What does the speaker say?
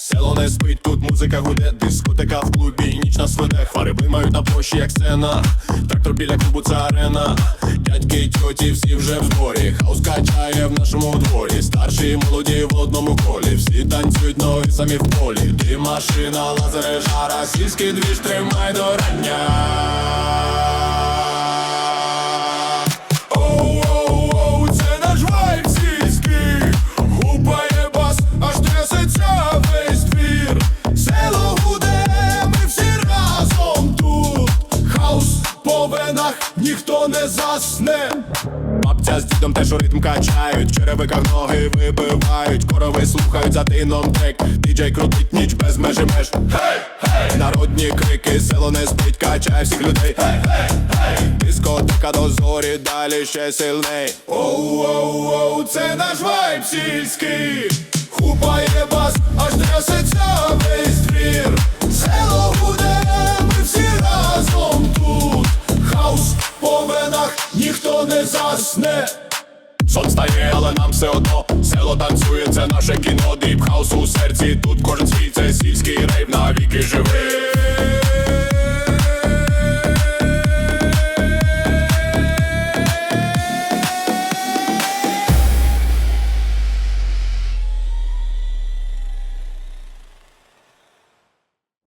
Село не спить, тут музика гуде, дискотека в клубі, ніч на сведе, хвари блимають на площі, як сцена. Трактор біля клубу це арена. Дядьки, тьоті, всі вже в зборі. Хаус качає в нашому дворі. Старші, молоді в одному колі. Всі танцюють ноги самі в полі. Ти машина, лазери, жара, сільський двіж тримай до рання. Венах, ніхто не засне. Бабця з дідом теж у ритм качають В черевиках ноги вибивають Корови слухають за тином трек. Діджей крутить ніч без межі меж. Гей, гей! Народні крики, село не спить, качає всіх людей. Гей, гей, гей! Дискотека до зорі, далі ще сильний. Оу-оу-оу, це наш вайб сільський. Хупає бас, аж не засне. Сон стає, але нам все одно. Село танцює, це наше кіно, Діп хаус у серці. Тут кожен свій, це сільський рейв